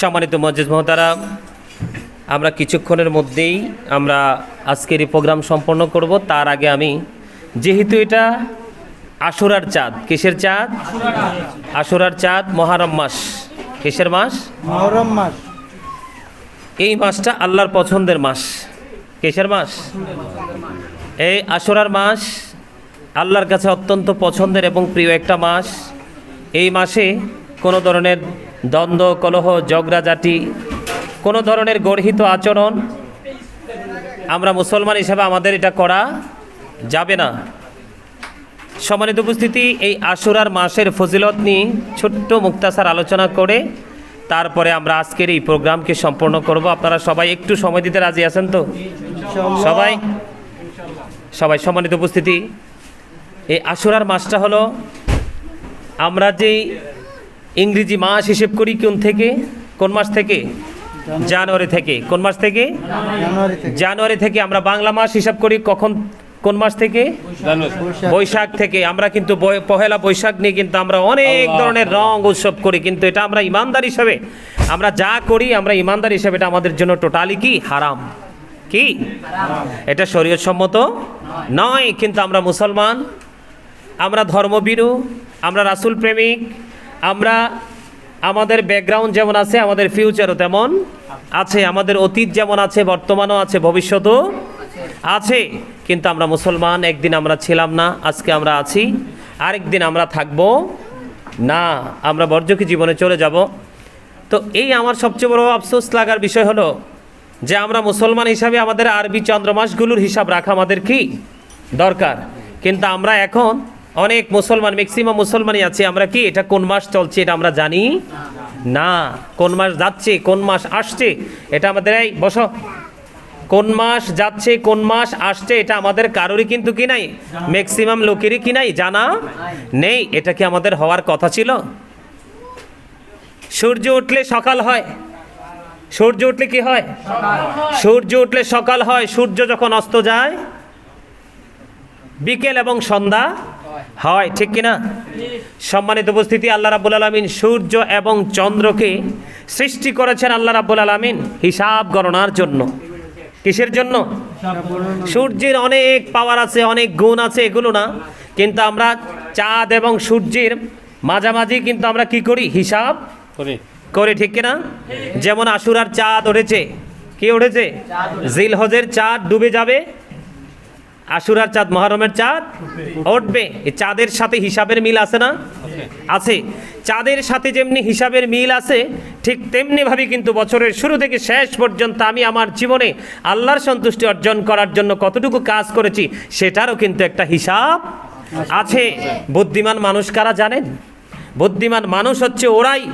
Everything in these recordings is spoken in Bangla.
সম্মানিত মসজিদ মহতারা আমরা কিছুক্ষণের মধ্যেই আমরা আজকের এই প্রোগ্রাম সম্পন্ন করব। তার আগে আমি যেহেতু এটা আশুরার চাঁদ কিসের চাঁদ? আশুরার চাঁদ মহারম মাস। কিসের মাস? মহরম মাস। এই মাসটা আল্লাহর পছন্দের মাস। কিসের মাস? এই আশুরার মাস আল্লাহর কাছে অত্যন্ত পছন্দের এবং প্রিয় একটা মাস। এই মাসে কোনো ধরনের দ্বন্দ্ব কলহ ঝগড়াঝাটি কোনো ধরনের গর্হিত আচরণ আমরা মুসলমান হিসাবে আমাদের এটা করা যাবে না। সম্মানিত উপস্থিতি এই আশুরার মাসের ফজিলত নিয়ে ছোট্ট মুক্তাসার আলোচনা করে তারপরে আমরা আজকের এই প্রোগ্রামকে সম্পন্ন করব। আপনারা সবাই একটু সময় দিতে রাজি আছেন তো? সবাই? সবাই সম্মানিত উপস্থিতি। এই আশুরার মাসটা হলো আমরা যেই ইংরেজি মাস হিসেব করি কোন থেকে? কোন মাস থেকে? জানুয়ারি থেকে। কোন মাস থেকে? জানুয়ারি থেকে। আমরা বাংলা মাস হিসাব করি কখন? কোন মাস থেকে? বৈশাখ থেকে। আমরা কিন্তু পহেলা বৈশাখ নিয়ে কিন্তু আমরা অনেক ধরনের রং উৎসব করি কিন্তু এটা আমরা ইমানদার হিসাবে আমরা যা করি আমরা ইমানদার হিসাবে এটা আমাদের জন্য টোটালি কি? হারাম। কি? এটা শরীয়ত সম্মত নয় কিন্তু আমরা মুসলমান আমরা ধর্মবীরু আমরা রাসুল প্রেমিক আমরা, আমাদের ব্যাকগ্রাউন্ড যেমন আছে, আমাদের ফিউচারও তেমন আছে, আমাদের অতীত যেমন আছে, বর্তমানও আছে ভবিষ্যতও আছে। কিন্তু আমরা মুসলমান, একদিন আমরা ছিলাম না, আজকে আমরা আছি, আরেকদিন আমরা থাকব না, আমরা বর্জকি জীবনে চলে যাব। তো এই আমার সবচেয়ে বড় আফসোস লাগার বিষয় হলো যে আমরা মুসলমান হিসাবে আমাদের আরবি চন্দ্রমাসগুলোর হিসাব রাখা আমাদের কি? দরকার। কিন্তু আমরা এখন অনেক মুসলমান ম্যাক্সিমাম মুসলমানই আছে। আমরা কি, এটা কোন মাস চলছে এটা আমরা জানি? না। কোন মাস যাচ্ছে, কোন মাস আসছে, এটা আমাদের এই, বসো। কোন মাস যাচ্ছে, কোন মাস আসছে, এটা আমাদের কারোরই কিন্তু কি নাই? ম্যাক্সিমাম লোকেরই কি নাই? জানা নেই। এটা কি আমাদের হওয়ার কথা ছিল? সূর্য উঠলে সকাল হয়। সূর্য উঠলে কি হয়? সূর্য উঠলে সকাল হয়। সূর্য যখন অস্ত যায়, বিকেল এবং সন্ধ্যা হয় ঠিক কিনা? সম্মানিত উপস্থিতি আল্লাহ রাব্বুল আলমিন সূর্য এবং চন্দ্রকে সৃষ্টি করেছেন আল্লাহ রাব্বুল আলমিন হিসাব গণনার জন্য। কিসের জন্য? সূর্যের অনেক পাওয়ার আছে অনেক গুণ আছে এগুলো না। কিন্তু আমরা চাঁদ এবং সূর্যের মাঝামাঝি কিন্তু আমরা কি করি? হিসাব করে। ঠিক কিনা? যেমন আশুরার চাঁদ উঠেছে। কে উঠেছে। জিলহজের চাঁদ ডুবে যাবে। আশুরার চাঁদ, মহরমের চাঁদ? উঠবে। চাঁদের সাথে হিসাবের মিল আছে না? আছে। চাঁদের সাথে যেমনি হিসাবের মিল আছে, ঠিক তেমনিভাবে কিন্তু বছরের শুরু থেকে শেষ পর্যন্ত আমি আমার জীবনে আল্লাহর সন্তুষ্টি অর্জন করার জন্য কতটুকু কাজ করেছি, সেটারও কিন্তু একটা হিসাব আছে। বুদ্ধিমান মানুষ কারা জানেন? বুদ্ধিমান মানুষ হচ্ছে ওরাই।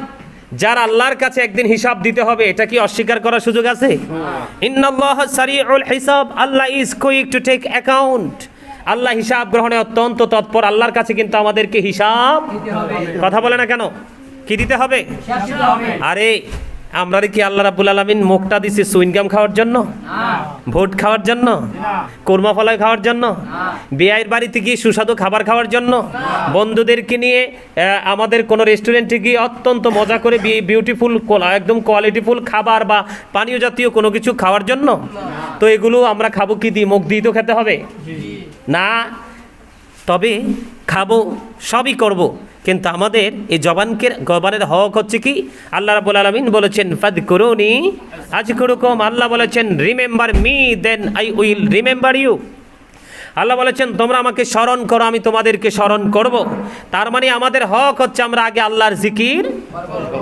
যার আল্লাহর কাছে একদিন হিসাব দিতে হবে এটা কি অস্বীকার করার সুযোগ আছে? হিসাব Allah is quick to take account আল্লাহ হিসাব গ্রহণে অত্যন্ত তৎপর আল্লাহর কাছে কিন্তু আমাদেরকে হিসাব কথা বলে না কেন? কি দিতে হবে। আরে আমরা কি আল্লাহ রাব্বুল আলামিন মুখটা দিছি সুইনগাম খাওয়ার জন্য? ভোট খাওয়ার জন্য? কোরমা ফলাই খাওয়ার জন্য? বিয়ের বাড়িতে গিয়ে সুস্বাদু খাবার খাওয়ার জন্য? বন্ধুদেরকে নিয়ে আমাদের কোনো রেস্টুরেন্টে গিয়ে অত্যন্ত মজা করে বিউটিফুল একদম কোয়ালিটিফুল খাবার বা পানীয় জাতীয় কোনো কিছু খাওয়ার জন্য? তো এগুলো আমরা খাব কি দিই মুখ দিয়ে তো খেতে হবে? না। তবে খাব সবই করব। কিন্তু আমাদের এই জবানকে জবানের হক হচ্ছে কি? আল্লাহ রাবুল আলমিন বলেছেন ফাদ করুনি আজ করুকম আল্লাহ বলেছেন, remember me then, I will remember you. আল্লাহ বলেছেন, তোমরা আমাকে স্মরণ করো, আমি তোমাদেরকে স্মরণ করব। তার মানে আমাদের হক হচ্ছে আমরা আগে আল্লাহর জিকির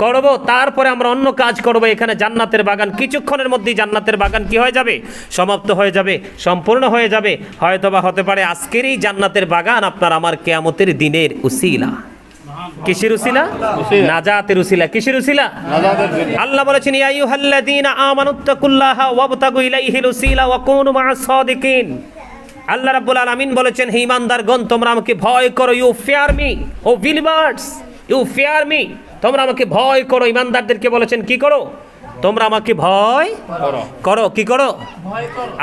করব, তারপরে আমরা অন্য কাজ করব। এখানে জান্নাতের বাগান, কিছুক্ষণের মধ্যেই জান্নাতের বাগান কি হয়ে যাবে? সমাপ্ত হয়ে যাবে, সম্পূর্ণ হয়ে যাবে। হয়তোবা হতে পারে আজকেরই জান্নাতের বাগান, আপনার আমার কেয়ামতের দিনের উসিলা। কিসের উসিলা? নাজাতের উসিলা। কিসের উসিলা? আল্লাহ বলেছেন ইয়া আইয়ুহাল্লাযীনা আমানুত্তাকুল্লাহা ওয়াবতাগু ইলাইহিল উসিলা ওয়া কুনু মা'আস সাদিকিন। আল্লাহ রাব্বুল আলামিন বলেছেন হে তোমরা আমাকে ভয় করো you fear me. O believers you fear me. তোমরা আমাকে ভয় করো। ঈমানদারদেরকে বলেছেন কি করো? তোমরা আমাকে ভয় করো। কি করো?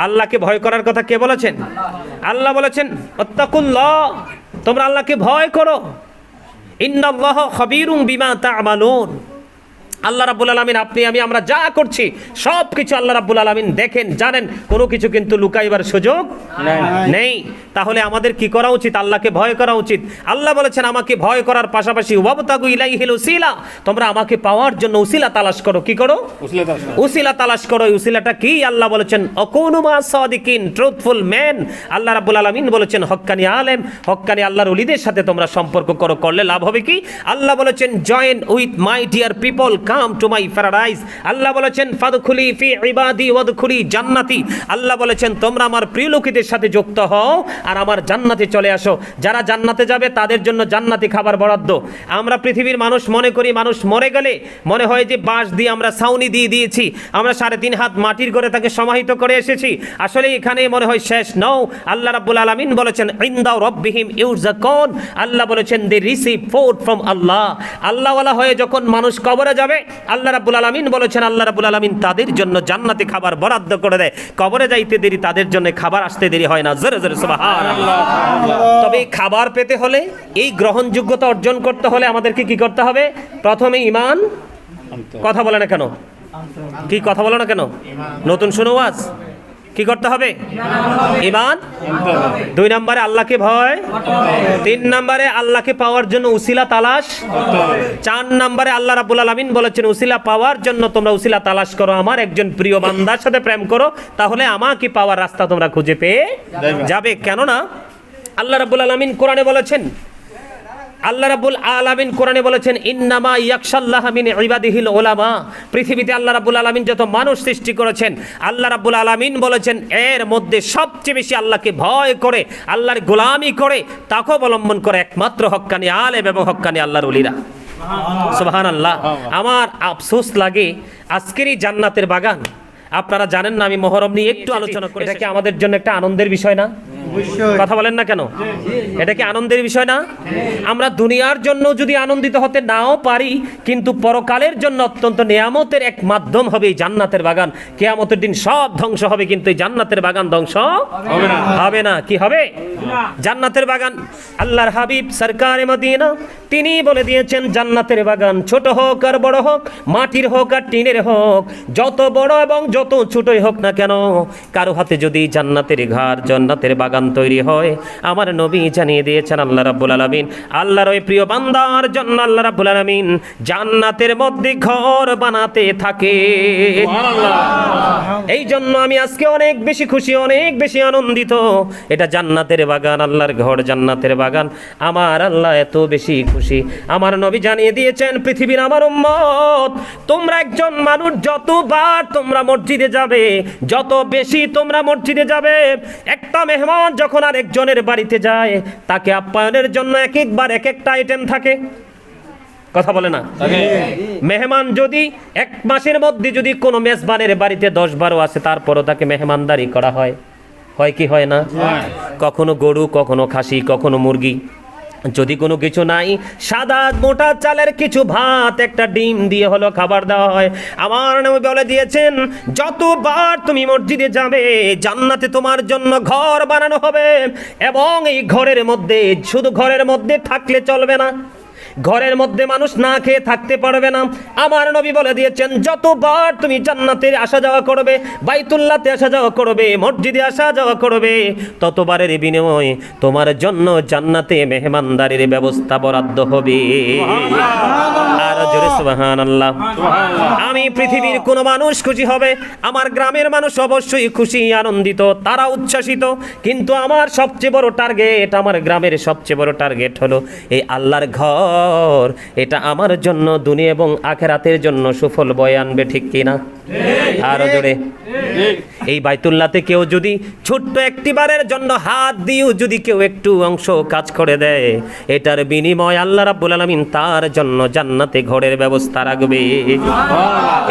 আল্লাহকে ভয় করার কথা কে বলেছেন? আল্লাহ বলেছেন অত্তাকুল্লাহ তোমরা আল্লাহকে ভয় করো। ইন্নাল্লাহ খবিরুম বিমা তা'মালুন। আল্লাহ রাবুল আলমিন আপনি আমি আমরা যা করছি সব কিছু আল্লাহ রাবুল আলমিন দেখেন জানেন কোনো কিছু কিন্তু লুকাইবার সুযোগ নেই। তাহলে আমাদের কি করা উচিত? আল্লাহকে ভয় করা উচিত। আল্লাহ বলেছেন আমাকে ভয় করার পাশাপাশি ওয়াবতাগু উসিলা। তোমরা আমাকে পাওয়ার জন্য উসিলা তালাশ করো। কি করো? উসিলা তালাশ করো। উসিলাটা কি? আল্লাহ বলেছেন অকৌনুমা সাদিকিন ট্রুথফুল ম্যান আল্লাহ রাব্বুল আলামিন বলেছেন হক্কানি আলেম হক্কানি আল্লাহর ওলিদের সাথে তোমরা সম্পর্ক করো। করলে লাভ হবে কি? আল্লাহ বলেছেন join with my dear people come to my paradise আল্লাহ বলেছেন ফাদখুলি ফি ইবাদি ওয়াদখুলি জান্নাতি। আল্লাহ বলেছেন তোমরা আমার প্রিয় লোকেদের সাথে যুক্ত হও। আর আমার জান্নাতে চলে আসো। যারা জান্নাতে যাবে, তাদের জন্য জান্নাতি খাবার বরাদ্দ। আমরা পৃথিবীর মানুষ মনে করি, মানুষ মরে গেলে মনে হয় যে বাঁশ দিয়ে আমরা ছাউনি দিয়ে দিয়েছি। আমরা সাড়ে তিন হাত মাটির করে তাকে সমাহিত করে এসেছি। আসলে এখানে মনে হয় শেষ নও। আল্লাহ রাব্বুল আলামিন বলেছেন ইন্দাও রব্বিহিম ইউরজাকুন। আল্লাহ বলেছেন they receive food from Allah আল্লাহওয়ালা হয়ে যখন মানুষ কবরে যাবে, আল্লাহ রাব্বুল আলামিন বলেছেন, আল্লাহ রাব্বুল আলামিন তাদের জন্য জান্নাতি খাবার বরাদ্দ করে দেয়। কবরে যাইতে দেরি, তাদের জন্য খাবার আসতে দেরি হয় না। জোরে জোরে সুবহানাল্লাহ তবে খাবার পেতে হলে এই গ্রহণযোগ্যতা অর্জন করতে হলে আমাদেরকে কি করতে হবে? প্রথমে ইমান। কথা বলে না কেন? কি কথা বলো না কেন? নতুন শুনো আজ কি করতে হবে? ইমান দুই নম্বরে আল্লাহকে ভয়। তিন নম্বরে আল্লাহকে পাওয়ার জন্য উসিলা তালাশ। চার নম্বরে আল্লাহ রাবুল আলমিন বলেছেন উসিলা পাওয়ার জন্য তোমরা উসিলা তালাশ করো আমার। একজন প্রিয় বান্দার সাথে প্রেম করো তাহলে আমাকে পাওয়ার রাস্তা তোমরা খুঁজে পেয়ে যাবে। কেননা আল্লাহ রাবুল আলমিন কোরআনে বলেছেন আল্লাহ রাব্বুল আলামিন কোরআনে বলেছেন ইন্নামা ইয়াকশাল্লাহ মিন ইবাদিহিল উলামা। পৃথিবীতে আল্লাহ রাব্বুল আলামিন যত মানুষ সৃষ্টি করেছেন আল্লাহ রাব্বুল আলামিন বলেছেন এর মধ্যে সবচেয়ে বেশি আল্লাহকে ভয় করে আল্লাহর গোলামি করে তাকে অবলম্বন করে একমাত্র হক্কানি আলেম এবং হক্কানি আল্লাহর উলিরা সুবহানাল্লাহ। আমার আফসোস লাগে আজকের এই জান্নাতের বাগান আপনারা জানেন না আমি মহরম নিয়ে একটু আলোচনা করি এটা কি আমাদের জন্য একটা আনন্দের বিষয় না? কথা বলেন না কেন? এটা কি আনন্দের বিষয় না? আমরা দুনিয়ার জন্য যদি আনন্দিত হতে নাও পারি কিন্তু পরকালের জন্য অত্যন্ত নিয়ামতের এক মাধ্যম হবে এই জান্নাতের বাগান। কেয়ামতের দিন সব ধ্বংস হবে কিন্তু এই জান্নাতের বাগান ধ্বংস হবে না। কি হবে? জান্নাতের বাগান। আল্লাহর হাবিব সরকারে মদিনা তিনি বলে দিয়েছেন জান্নাতের বাগান ছোট হোক আর বড় হোক মাটির হোক আর টিনের হোক যত বড় এবং যত ছোটই হোক না কেন কারও হাতে যদি জান্নাতের ঘর জান্নাতের বাগান তৈরি হয়। আমার নবী জানিয়ে দিয়েছেন আল্লাহ রাব্বুল আলামিন আল্লাহর ওই প্রিয় বান্দার জন্য আল্লাহ রাব্বুল আলামিন জান্নাতের মধ্যে ঘর বানাতে থাকে। এই জন্য আমি আজকে অনেক বেশি খুশি অনেক বেশি আনন্দিত। এটা জান্নাতের বাগান আল্লাহর ঘর জান্নাতের বাগান। আমার আল্লাহ এত বেশি খুশি। আমার নবী জানিয়ে দিয়েছেন পৃথিবীর আমার উম্মত তোমরা একজন মানুষ যতবার তোমরা মসজিদে যাবে যত বেশি তোমরা মসজিদে যাবে একটা মেহমান যখন আর একজনের বাড়িতে যায় তাকে আপ্যায়নের জন্য এক একবার এক একটা আইটেম থাকে। কথা বলে না? মেহমান যদি এক মাসের মধ্যে যদি কোনো মেজবানের বাড়িতে দশ বারো আসে তারপরও তাকে মেহমানদারি করা হয়। হয় কি হয় না? কখনো গরু কখনো খাসি কখনো মুরগি। যদি কোনো কিছু নাই, সাদা মোটা চালের কিছু ভাত, একটা ডিম দিয়ে হলো খাবার দেওয়া হয়। আমার নামে বলে দিয়েছেন, যতবার তুমি মসজিদে যাবে, জান্নাতে তোমার জন্য ঘর বানানো হবে, এবং এই ঘরের মধ্যে, শুধু ঘরের মধ্যে থাকলে চলবে না। ঘরের মধ্যে মানুষ না খেয়ে থাকতে পারবে না। আমার নবী বলে দিয়েছেন যতবার তুমি জান্নাতে আসা যাওয়া করবে বাইতুল্লাতে আসা যাওয়া করবে মসজিদে আসা যাওয়া করবে ততবারের বিনিময়ে তোমার জন্য জান্নাতে মেহমানদারির ব্যবস্থা বরাদ্দ হবে। আর জোরে আমি পৃথিবীর কোনো মানুষ খুশি হবে আমার গ্রামের মানুষ অবশ্যই খুশি আনন্দিত তারা উচ্ছ্বাসিত কিন্তু আমার সবচেয়ে বড় টার্গেট আমার গ্রামের সবচেয়ে বড় টার্গেট হলো এই আল্লাহর ঘর। এটা আমার জন্য দুনিয়া এবং আখেরাতের জন্য সুফল বয়ে আনবে ঠিক কিনা আরও জোরে। এই বাইতুল্লাতে কেউ যদি ছোট্ট একটি বারের জন্য হাত দিয়েও যদি কেউ একটু অংশ কাজ করে দেয় এটার বিনিময় আল্লাহ রাব্বুল আলামিন তার জন্য জান্নাতে ঘরের ব্যবস্থা রাখবে।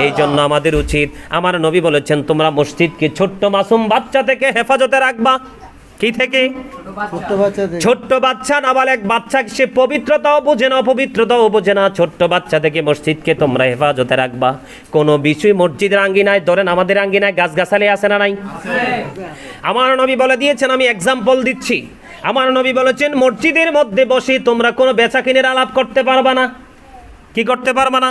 এই জন্য আমাদের উচিত আমার নবী বলেছেন তোমরা মসজিদকে ছোট্ট মাসুম বাচ্চা থেকে হেফাজতে রাখবা। কি থেকে? ছোট্ট বাচ্চা নাবালেক বাচ্চা সে পবিত্রতাও বোঝে না অপবিত্রতাও বোঝে না। ছোট্ট বাচ্চা থেকে মসজিদকে তোমরা হেফাজতে রাখবা। কোনো বিষয় মসজিদের আঙ্গিনায় ধরেন আমাদের আঙ্গিনায় গাছগাছালি আছে না নাই? আমার নবী বলে দিয়েছেন আমি এক্সাম্পল দিচ্ছি। আমার নবী বলেছেন মসজিদের মধ্যে বসে তোমরা কোনো বেচা কিনের আলাপ করতে পারবা না। কি করতে পারবা না?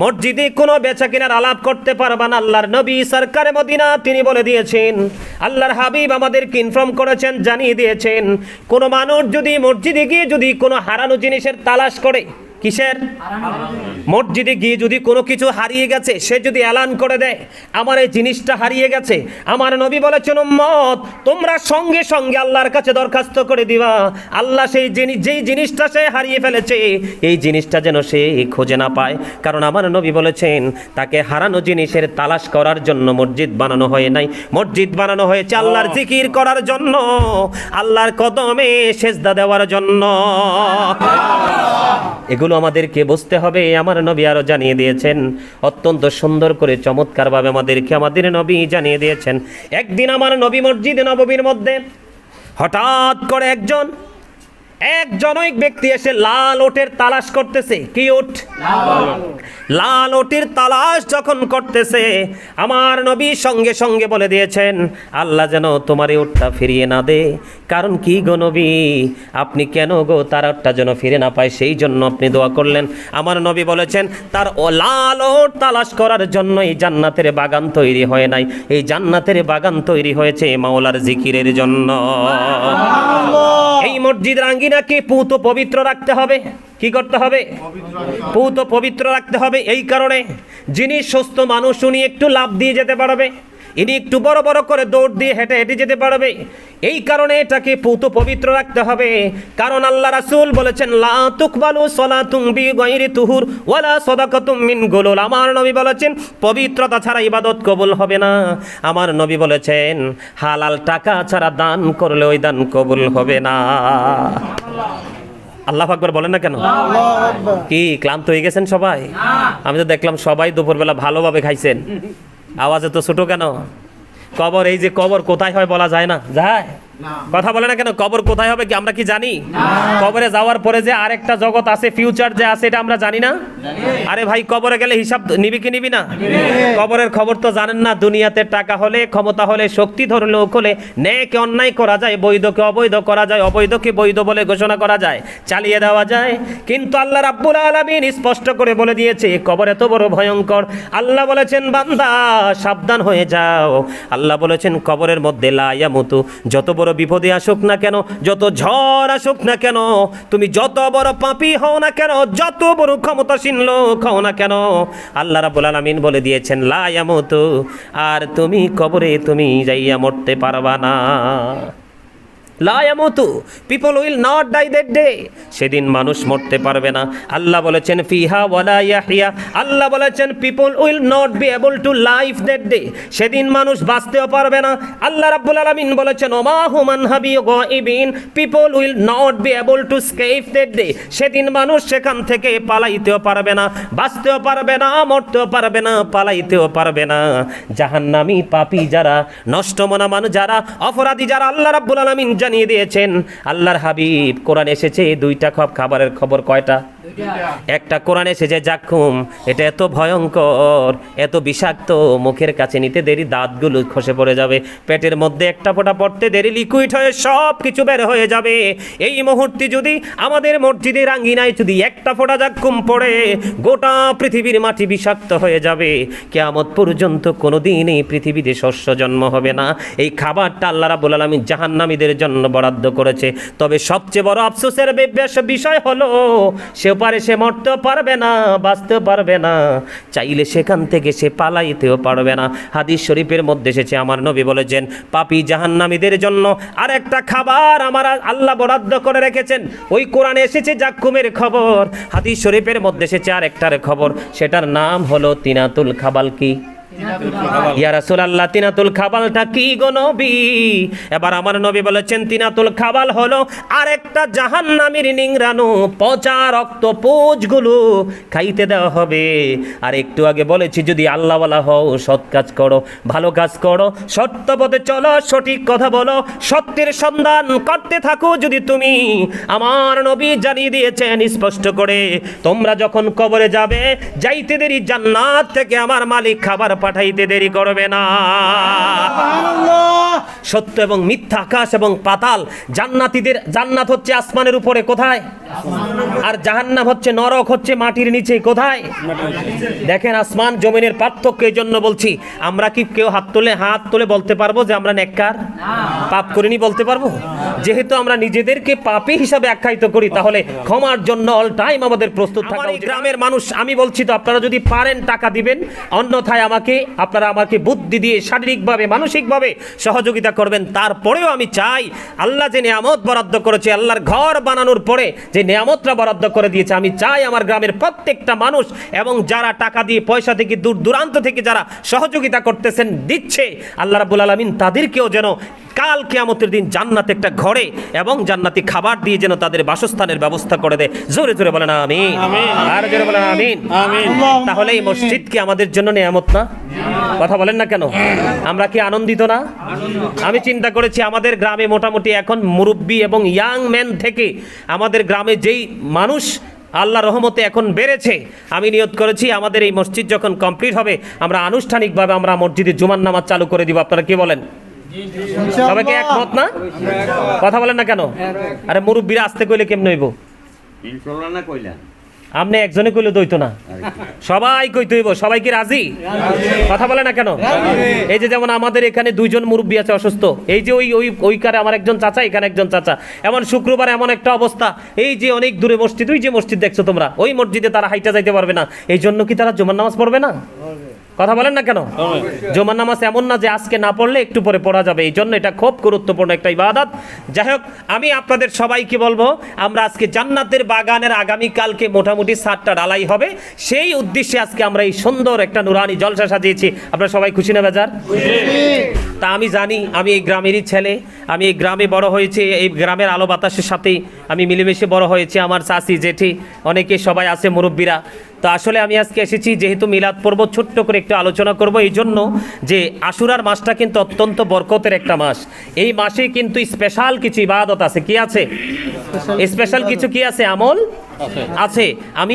মসজিদে কোনো বেচা কেনার আলাপ করতে পারবা না। আল্লাহর নবী সরকারে মদিনা, তিনি বলে দিয়েছেন, আল্লাহর হাবিব আমাদেরকে ইনফর্ম করেছেন, জানিয়ে দিয়েছেন, কোনো মানুষ যদি মসজিদে গিয়ে যদি কোনো হারানো জিনিসের তালাশ করে কিসের? মসজিদে গিয়ে যদি কোনো কিছু হারিয়ে গেছে সে যদি এলান করে দেয় আমার এই জিনিসটা হারিয়ে গেছে। আমার নবী বলেছেন মত তোমরা সঙ্গে সঙ্গে আল্লাহর কাছে দরখাস্ত করে দিবা। আল্লাহ সেই জিনিস যেই জিনিসটা সে হারিয়ে ফেলেছে এই জিনিসটা যেন সে খোঁজে না পায়। কারণ আমার নবী বলেছেন তাকে হারানো জিনিসের তালাশ করার জন্য মসজিদ বানানো হয় নাই। মসজিদ বানানো হয়েছে আল্লাহর জিকির করার জন্য আল্লাহর কদমে সেজদা দেওয়ার জন্য। এগুলো আমাদেরকে বুঝতে হবে আমার নবী আরও জানিয়ে দিয়েছেন। অত্যন্ত সুন্দর করে, চমৎকারভাবে আমাদেরকে আমাদের নবী জানিয়ে দিয়েছেন। একদিন আমার নবী মসজিদে নববীর মধ্যে হঠাৎ করে একজন এক জনৈক ব্যক্তি এসে লাল ওটের তালাশ করতেছে। কি ওট? লাল ওটের তালাশ যখন করতেছে, আমার নবী সঙ্গে সঙ্গে বলে দিয়েছেন, আল্লাহ যেন তোমার এই ওটটা ফিরিয়ে না দে। কারণ কি গো নবী? আপনি কেন গো তার ওটটা যেন ফিরে না পায়? সেই জন্য আপনি দোয়া করলেন। আমার নবী বলেছেন, তার ও লাল ওট তালাশ করার জন্য এই জান্নাতের বাগান তৈরি হয় নাই। এই জান্নাতের বাগান তৈরি হয়েছে মাওলার জিকিরের জন্য। এই মসজিদ রাঙ্গিনাকে পুত পবিত্র রাখতে হবে। কি করতে হবে? পুত পবিত্র রাখতে হবে। এই কারণে যিনি সুস্থ মানুষ, উনি একটু লাভ দিয়ে যেতে পারবে। ইনি একটু বড় বড় করে দৌড় দিয়ে হেঁটে হেঁটে যেতে পারবে। এই কারণে এটাকে পুত পবিত্র রাখতে হবে। কারণ আল্লাহ রাসুল বলেছেন লা তুকবালু সলাতুম বি গায়রি তুহুর ওয়ালা সাদাকাতুম মিন গুলুল। আমার নবী বলেছেন পবিত্রতা ছাড়া ইবাদত কবুল হবে না। আমার নবী বলেছেন হালাল টাকা ছাড়া দান করলে ওই দান কবুল হবে না। আল্লাহ আকবর বলেন না কেন? কি ক্লান্ত হয়ে গেছেন সবাই? আমি তো দেখলাম সবাই দুপুরবেলা ভালোভাবে খাইছেন। আওয়াজে তো ছোট কেন? কবর এই যে কবর কোথায় হয় বলা যায় না? যায়। কথা বলে না কেন? কবর কোথায় হবে কি আমরা কি জানি? কবরে যাওয়ার পরে যে আরেকটা জগৎ আছে ফিউচার যে আছে এটা আমরা জানি না? আরে ভাই কবরে গেলে হিসাব নিবি কি নিবি না? কবরের খবর তো জানেন না দুনিয়াতে টাকা হলে ক্ষমতা হলে শক্তি ধরলে হলে ন্যায়কে অন্যায় করা যায় বৈধকে অবৈধ করা যায় অবৈধকে বৈধ বলে ঘোষণা করা যায় চালিয়ে দেওয়া যায়। কিন্তু আল্লাহ রাব্বুল আলামিন স্পষ্ট করে বলে দিয়েছে কবর এত বড় ভয়ঙ্কর। আল্লাহ বলেছেন বান্দা সাবধান হয়ে যাও। আল্লাহ বলেছেন কবরের মধ্যে লাইয়া লায়ামুতু যত বড় বিপদে আসুক না কেন, যত ঝড় আসুক না কেন, তুমি যত বড় পাপি হও না কেন, যত বড় ক্ষমতাসীন লোক হও না কেন, আল্লাহ রাব্বুল আলামিন বলে দিয়েছেন লায়ামুতু আর তুমি কবরে তুমি যাইয়া মরতে পারবা না। লায়ামতু people will not die that day সেদিন মানুষ মরতে পারবে না। আল্লাহ বলেছেন, ফিহা ওয়ালা ইয়াহিয়া আল্লাহ বলেছেন people will not be able to life that day সেদিন মানুষ বাঁচতেও পারবে না। আল্লাহ রাব্বুল আলামিন বলেছেন, ওমা হুমান হাবি গাইবিন people will not be able to escape that day সেদিন মানুষ সেখান থেকে পালাইতেও পারবে না, বাঁচতেও পারবে না, মরতেও পারবে না, পালাইতেও পারবে না। জাহান্নামী পাপী যারা, নষ্ট মনা মানুষ যারা, অপরাধী যারা, আল্লাহ রাব্বুল আলামিন জানিয়ে দিয়েছেন আল্লাহর হাবিব কোরআন এসেছে দুইটা খব খাবারের খবর কয়টা? একটা কোরআন এসেছে জাক্ষুম এটা এত ভয়ঙ্কর এত বিষাক্ত মুখের কাছে নিতে দেরি দাঁতগুলো খসে পড়ে যাবে পেটের মধ্যে একটা ফোঁটা পড়তে দেরি লিকুইড হয়ে সব কিছু বের হয়ে যাবে। এই মুহূর্তে যদি আমাদের মসজিদের আঙ্গিনায় যদি একটা ফোঁটা জাক্ষুম পড়ে গোটা পৃথিবীর মাটি বিষাক্ত হয়ে যাবে। কেয়ামত পর্যন্ত কোনোদিন এই পৃথিবীতে শস্য জন্ম হবে না। এই খাবারটা আল্লাহ রাবুল আলমী জাহান্নামীদের জন্য বরাদ্দ করেছে। তবে সবচেয়ে বড় আফসোসের বিষয় হলো, সে পারে সে মরতেও পারবে না, বাঁচতেও পারবে না। চাইলে সেখান থেকে সে পালাইতেও পারবে না। হাদিস শরীফের মধ্যে এসেছে, আমার নবী বলেছেন, পাপি জাহান্নামীদের জন্য আর একটা খাবার আমার আল্লাহ বরাদ্দ করে রেখেছেন। ওই কোরআনে এসেছে জাক্কুমের খবর। হাদিস শরীফের মধ্যে এসেছে আর একটার খবর, সেটার নাম হলো তিনাতুল খাবাল কি? যদি হও, সৎ কাজ করো, ভালো কাজ করো, সত্য পথে চলো, সঠিক কথা বলো, সত্যের সন্ধান করতে থাকো যদি তুমি। আমার নবী জানিয়ে দিয়েছেন স্পষ্ট করে, তোমরা যখন কবরে যাবে, যাইতে দেরি জান্নাত থেকে আমার মালিক খাবার পাঠাইতে দেরি করবে না। সত্য এবং মিথ্যা আকাশ এবং পাতাল জান্নাতীদের জান্নাত হচ্ছে আসমানের উপরে কোথায়? আর জাহান্নাম হচ্ছে নরক হচ্ছে মাটির নিচে কোথায়? দেখেন আসমান জমিনের পার্থক্য এই জন্য বলছি আমরা কি কেউ হাত তুলে হাত তুলে বলতে পারব যে আমরা নেককার? পাপ করিনি বলতে পারব? যেহেতু আমরা নিজেদেরকে পাপী হিসাবে আখ্যায়িত করি তাহলে ক্ষমার জন্য অল টাইম আমাদের প্রস্তুত থাকা গ্রামের মানুষ আমি বলছি তো আপনারা যদি পারেন টাকা দিবেন অন্যথায় আমাকে আপনারা আমাকে বুদ্ধি দিয়ে শারীরিকভাবে মানসিকভাবে সহযোগিতা করবেন। তারপরেও আমি চাই আল্লাহ যে নিয়ামত বরাদ্দ করেছে আল্লাহর ঘর বানানোর পরে যে নিয়ামতটা বরাদ্দ করে দিয়েছে আমি চাই আমার গ্রামের প্রত্যেকটা মানুষ এবং যারা টাকা দিয়ে পয়সা থেকে দূর দূরান্ত থেকে যারা সহযোগিতা করতেছেন দিচ্ছে। আল্লাহ রাবুল আলমিন তাদেরকেও যেন কাল কেয়ামতের দিন জান্নাত একটা ঘরে এবং জান্নাতি খাবার দিয়ে যেন তাদের বাসস্থানের ব্যবস্থা করে দেয়। জোরে জোরে বলেন আমিন। আর জোরে বলেন আমিন। তাহলে এই মসজিদ কি আমাদের জন্য নিয়ামত না? কথা বলেন না কেন? আমরা কি আনন্দিত না? আমি চিন্তা করেছি আমাদের গ্রামে মোটামুটি এখন মুরব্বী এবং ইয়াং ম্যান থেকে আমাদের গ্রামে যেই মানুষ আল্লাহ রহমতে এখন বেড়েছে আমি নিয়ত করেছি আমাদের এই মসজিদ যখন কমপ্লিট হবে আমরা আনুষ্ঠানিকভাবে আমরা মসজিদে জুমার নামাজ চালু করে দিব। আপনারা কি বলেন? সবাইকে একমত না? কথা বলেন না কেন? আরে মুরব্বীরা আসতে কইলে কেমন হইব? না কইলা। আপনি একজনে কইলে দইতো না। সবাই কইতে হইব, সবাই কি রাজি? কথা বলে না কেন? এই যে যেমন আমাদের এখানে দুইজন মুরব্বী আছে অসুস্থ, এই যে ওই ওই ওই কারে আমার একজন চাচা, এখানে একজন চাচা। এমন শুক্রবার এমন একটা অবস্থা, এই যে অনেক দূরে মসজিদ, ওই যে মসজিদ দেখছ তোমরা, ওই মসজিদে তারা হাইটা যাইতে পারবে না। এই জন্য কি তারা জুমার নামাজ পড়বে না? কথা বলেন না কেন? জুমার নামাজ এমন না যে আজকে না পড়লে একটু পরে পড়া যাবে। এই জন্য এটা খুব গুরুত্বপূর্ণ একটা ইবাদত। যাই হোক আমি আপনাদের সবাইকে বলব আমরা আজকে জান্নাতের বাগানের আগামী কালকে মোটামুটি সাতটা ডালাই হবে। সেই উদ্দেশ্যে আজকে আমরা এই সুন্দর একটা নুরানি জলসা সাজিয়েছি। আপনারা সবাই খুশি না বেজার? তা আমি জানি আমি এই গ্রামেরই ছেলে আমি এই গ্রামে বড় হয়েছি এই গ্রামের আলো বাতাসের সাথে আমি মিলেমিশে বড় হয়েছি। আমার চাষি জেঠি অনেকে সবাই আছে মুরব্বীরা। তো আসলে আমি আজকে এসেছি যেহেতু মিলাদ পর্ব ছোট্ট করে একটু আলোচনা করব এই জন্য যে আশুরার মাসটা কিন্তু অত্যন্ত বরকতের একটা মাস। এই মাসে কিন্তু স্পেশাল কিছু ইবাদত আছে। কি আছে? স্পেশাল কিছু কি আছে? আমল? আছে। আমি